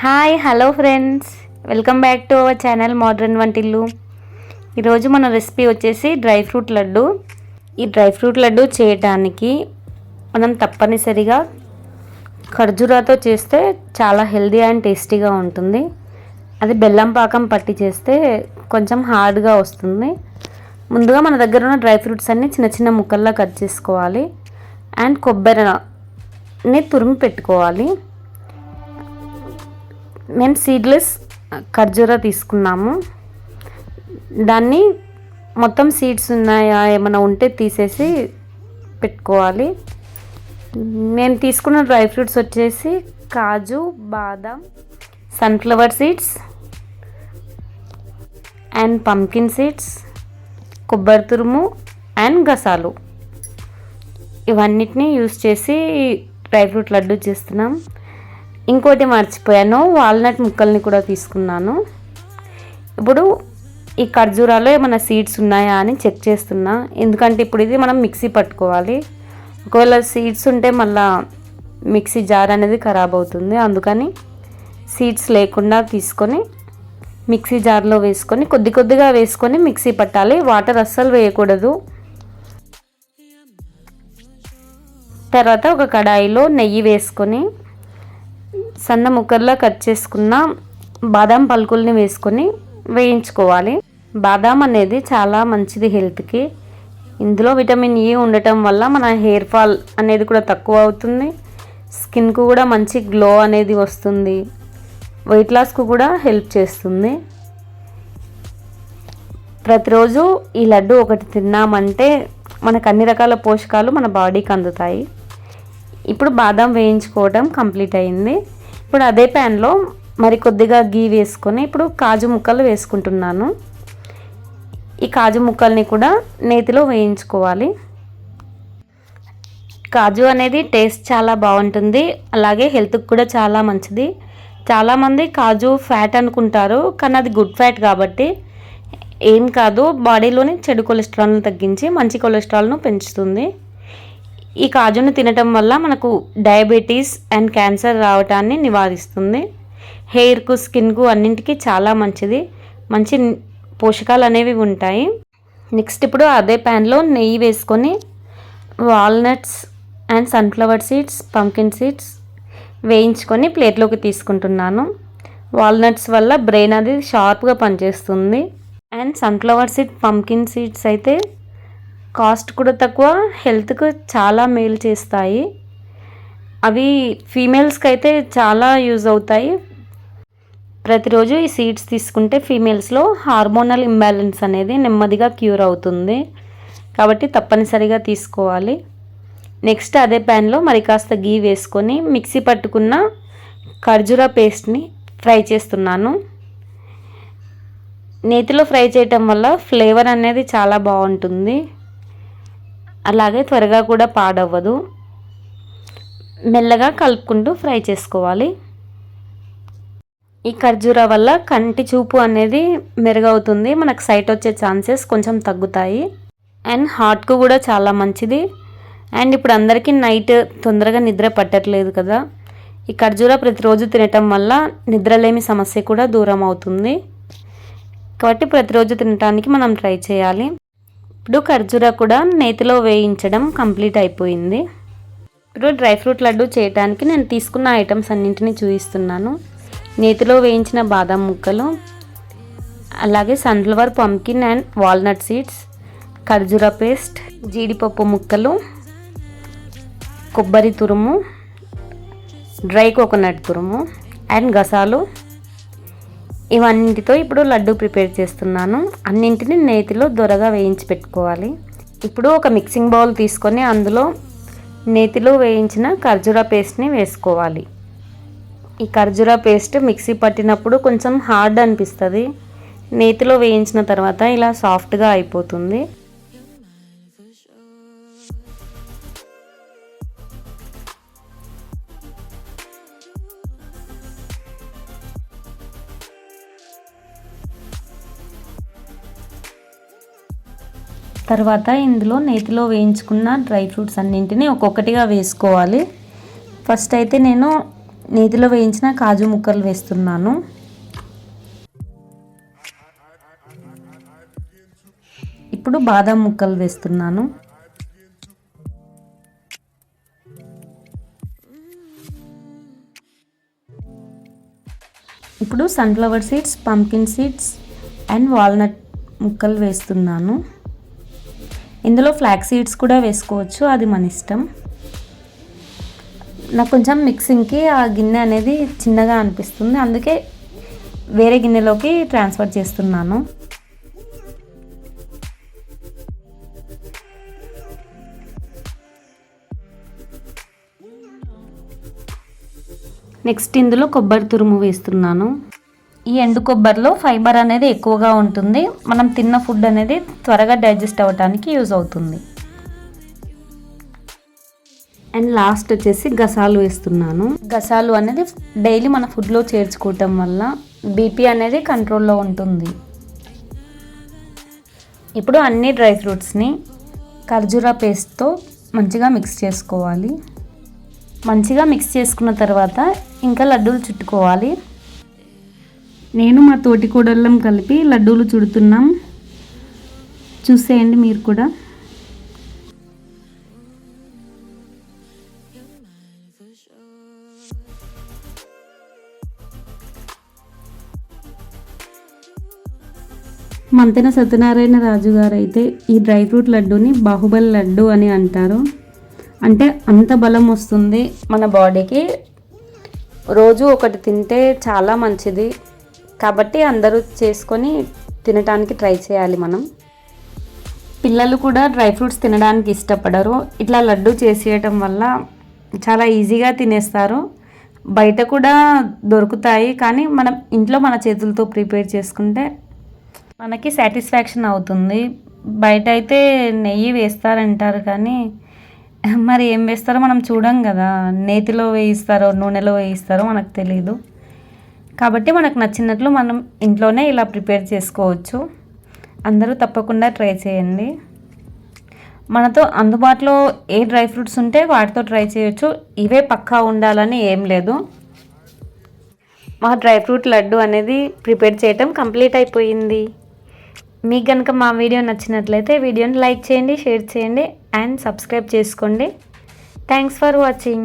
Hi hello friends. Welcome back to our channel modern వంటిల్లు. ఈరోజు మన రెసిపీ వచ్చేసి డ్రై ఫ్రూట్ లడ్డు. ఈ డ్రై ఫ్రూట్ లడ్డు చేయడానికి మనం తప్పనిసరిగా ఖర్జూరాతో చేస్తే చాలా హెల్దీ అండ్ టేస్టీగా ఉంటుంది. అది బెల్లం పాకం పట్టి చేస్తే కొంచెం హార్డ్గా వస్తుంది. ముందుగా మన దగ్గర ఉన్న డ్రై ఫ్రూట్స్ అన్నీ చిన్న చిన్న ముక్కల్లా కట్ చేసుకోవాలి. అండ్ కొబ్బరిని తురిమి పెట్టుకోవాలి. మేము సీడ్లెస్ ఖర్జూరా తీసుకున్నాము. దాన్ని మొత్తం సీడ్స్ ఉన్నాయా ఏమైనా ఉంటే తీసేసి పెట్టుకోవాలి. నేను తీసుకున్న డ్రై ఫ్రూట్స్ వచ్చేసి కాజు బాదం sunflower seeds and pumpkin seeds కొబ్బరి తురుము అండ్ గసాలు. ఇవన్నిటిని యూస్ చేసి డ్రై ఫ్రూట్ లడ్డు చేస్తున్నాం. ఇంకోటి మర్చిపోయాను వాల్నట్ ముక్కల్ని కూడా తీసుకున్నాను. ఇప్పుడు ఈ ఖర్జూరాలో ఏమైనా సీడ్స్ ఉన్నాయా అని చెక్ చేస్తున్నా. ఎందుకంటే ఇప్పుడు ఇది మనం మిక్సీ పట్టుకోవాలి. ఒకవేళ సీడ్స్ ఉంటే మళ్ళా మిక్సీ జార్ అనేది ఖరాబ్ అవుతుంది. అందుకని సీడ్స్ లేకుండా తీసుకొని మిక్సీ జార్లో వేసుకొని కొద్ది కొద్దిగా వేసుకొని మిక్సీ పట్టాలి. వాటర్ అస్సలు వేయకూడదు. తర్వాత ఒక కడాయిలో నెయ్యి వేసుకొని సన్న ముక్కర్లా కట్ చేసుకున్న బాదం పలుకుల్ని వేసుకొని వేయించుకోవాలి. బాదాం అనేది చాలా మంచిది హెల్త్కి. ఇందులో విటమిన్ ఈ ఉండటం వల్ల మన హెయిర్ ఫాల్ అనేది కూడా తక్కువ అవుతుంది. స్కిన్కు కూడా మంచి గ్లో అనేది వస్తుంది. వెయిట్ లాస్కు కూడా హెల్ప్ చేస్తుంది. ప్రతిరోజు ఈ లడ్డు ఒకటి తిన్నామంటే మనకు అన్ని రకాల పోషకాలు మన బాడీకి అందుతాయి. ఇప్పుడు బాదం వేయించుకోవడం కంప్లీట్ అయింది. ఇప్పుడు అదే ప్యాన్లో మరి కొద్దిగా గీ వేసుకొని ఇప్పుడు కాజు ముక్కలు వేసుకుంటున్నాను. ఈ కాజు ముక్కల్ని కూడా నేతిలో వేయించుకోవాలి. కాజు అనేది టేస్ట్ చాలా బాగుంటుంది. అలాగే హెల్త్కి కూడా చాలా మంచిది. చాలామంది కాజు ఫ్యాట్ అనుకుంటారు కానీ అది గుడ్ ఫ్యాట్ కాబట్టి ఏం కాదు. బాడీలోని చెడు కొలెస్ట్రాల్ను తగ్గించి మంచి కొలెస్ట్రాల్ను పెంచుతుంది. ఈ కాజును తినటం వల్ల మనకు డయాబెటీస్ అండ్ క్యాన్సర్ రావటాన్ని నివారిస్తుంది. హెయిర్కు స్కిన్కు అన్నింటికి చాలా మంచిది. మంచి పోషకాలు అనేవి ఉంటాయి. నెక్స్ట్ ఇప్పుడు అదే ప్యాన్లో నెయ్యి వేసుకొని walnuts and sunflower seeds pumpkin seeds వేయించుకొని ప్లేట్లోకి తీసుకుంటున్నాను. వాల్నట్స్ వల్ల బ్రెయిన్ అది షార్ప్గా పనిచేస్తుంది. And sunflower seed pumpkin seeds అయితే కాస్ట్ కూడా తక్కువ హెల్త్కు చాలా మేలు చేస్తాయి. అవి ఫీమేల్స్కి అయితే చాలా యూజ్ అవుతాయి. ప్రతిరోజు ఈ సీడ్స్ తీసుకుంటే ఫీమేల్స్లో హార్మోనల్ ఇంబ్యాలెన్స్ అనేది నెమ్మదిగా క్యూర్ అవుతుంది. కాబట్టి తప్పనిసరిగా తీసుకోవాలి. నెక్స్ట్ అదే ప్యాన్లో మరి కాస్త గీ వేసుకొని మిక్సీ పట్టుకున్న ఖర్జూరా పేస్ట్ని ఫ్రై చేస్తున్నాను. నేతిలో ఫ్రై చేయటం వల్ల ఫ్లేవర్ అనేది చాలా బాగుంటుంది. అలాగే త్వరగా కూడా పాడవ్వదు. మెల్లగా కలుపుకుంటూ ఫ్రై చేసుకోవాలి. ఈ ఖర్జూర వల్ల కంటి చూపు అనేది మెరుగవుతుంది. మనకు సైట్ వచ్చే ఛాన్సెస్ కొంచెం తగ్గుతాయి. అండ్ హార్ట్కు కూడా చాలా మంచిది. అండ్ ఇప్పుడు అందరికీ నైట్ తొందరగా నిద్ర పట్టట్లేదు కదా. ఈ ఖర్జూర ప్రతిరోజు తినటం వల్ల నిద్రలేమి సమస్య కూడా దూరం అవుతుంది. కాబట్టి ప్రతిరోజు తినటానికి మనం ట్రై చేయాలి. ఇప్పుడు ఖర్జూర కూడా నేతిలో వేయించడం కంప్లీట్ అయిపోయింది. ఇప్పుడు డ్రై ఫ్రూట్ లడ్డు చేయడానికి నేను తీసుకున్న ఐటమ్స్ అన్నింటినీ చూపిస్తున్నాను. నేతిలో వేయించిన బాదం ముక్కలు అలాగే sunflower pumpkin and walnut seeds ఖర్జూర పేస్ట్ జీడిపప్పు ముక్కలు కొబ్బరి తురుము డ్రై కోకోనట్ తురుము అండ్ గసాలు. ఇవన్నింటితో ఇప్పుడు లడ్డు ప్రిపేర్ చేస్తున్నాను. అన్నింటిని నేతిలో దొరగా వేయించి పెట్టుకోవాలి. ఇప్పుడు ఒక మిక్సింగ్ బౌల్ తీసుకొని అందులో నేతిలో వేయించిన ఖర్జూరా పేస్ట్ని వేసుకోవాలి. ఈ ఖర్జూరా పేస్ట్ మిక్సీ పట్టినప్పుడు కొంచెం హార్డ్ అనిపిస్తుంది. నేతిలో వేయించిన తర్వాత ఇలా సాఫ్ట్గా అయిపోతుంది. తర్వాత ఇందులో నేతిలో వేయించుకున్న డ్రై ఫ్రూట్స్ అన్నింటినీ ఒక్కొక్కటిగా వేసుకోవాలి. ఫస్ట్ అయితే నేను నేతిలో వేయించిన కాజు ముక్కలు వేస్తున్నాను. ఇప్పుడు బాదం ముక్కలు వేస్తున్నాను. ఇప్పుడు sunflower seeds pumpkin seeds and walnut ముక్కలు వేస్తున్నాను. ఇందులో ఫ్లాక్ సీడ్స్ కూడా వేసుకోవచ్చు అది మన ఇష్టం. నాకు కొంచెం మిక్సింగ్కి ఆ గిన్నె అనేది చిన్నగా అనిపిస్తుంది అందుకే వేరే గిన్నెలోకి ట్రాన్స్ఫర్ చేస్తున్నాను. నెక్స్ట్ ఇందులో కొబ్బరి తురుము వేస్తున్నాను. ఈ ఎండు కొబ్బరిలో ఫైబర్ అనేది ఎక్కువగా ఉంటుంది. మనం తిన్న ఫుడ్ అనేది త్వరగా డైజెస్ట్ అవ్వడానికి యూజ్ అవుతుంది. అండ్ లాస్ట్ వచ్చేసి గసాలు వేస్తున్నాను. గసాలు అనేది డైలీ మన ఫుడ్లో చేర్చుకోవటం వల్ల బీపీ అనేది కంట్రోల్లో ఉంటుంది. ఇప్పుడు అన్ని డ్రై ఫ్రూట్స్ని ఖర్జూరా పేస్ట్తో మంచిగా మిక్స్ చేసుకోవాలి. మంచిగా మిక్స్ చేసుకున్న తర్వాత ఇంకా లడ్డూలు చుట్టుకోవాలి. నేను మా తోటి కూడళ్ళం కలిపి లడ్డూలు చుడుతున్నాం. చూసేయండి మీరు కూడా. మంతెన సత్యనారాయణ రాజు గారు అయితే ఈ డ్రై ఫ్రూట్ లడ్డూని బాహుబలి లడ్డు అని అంటారు. అంటే అంత బలం వస్తుంది మన బాడీకి. రోజు ఒకటి తింటే చాలా మంచిది. కాబట్టి అందరూ చేసుకొని తినడానికి ట్రై చేయాలి మనం. పిల్లలు కూడా డ్రై ఫ్రూట్స్ తినడానికి ఇష్టపడరు. ఇట్లా లడ్డు చేసేయటం వల్ల చాలా ఈజీగా తినేస్తారు. బయట కూడా దొరుకుతాయి కానీ మనం ఇంట్లో మన చేతులతో ప్రిపేర్ చేసుకుంటే మనకి సాటిస్ఫాక్షన్ అవుతుంది. బయట అయితే నెయ్యి వేస్తారంటారు కానీ మరి ఏం వేస్తారో మనం చూడం కదా. నేతిలో వేయిస్తారో నూనెలో వేయిస్తారో మనకు తెలియదు కాబట్టి మనకు నచ్చినట్లు మనం ఇంట్లోనే ఇలా ప్రిపేర్ చేసుకోవచ్చు. అందరూ తప్పకుండా ట్రై చేయండి. మనతో అందుబాటులో ఏ డ్రై ఫ్రూట్స్ ఉంటే వాటితో ట్రై చేయొచ్చు. ఇవే పక్కా ఉండాలని ఏం లేదు. మా డ్రై ఫ్రూట్ లడ్డు అనేది ప్రిపేర్ చేయటం కంప్లీట్ అయిపోయింది. మీకు కనుక మా వీడియో నచ్చినట్లయితే వీడియోని లైక్ చేయండి షేర్ చేయండి అండ్ సబ్స్క్రైబ్ చేసుకోండి. Thanks for watching.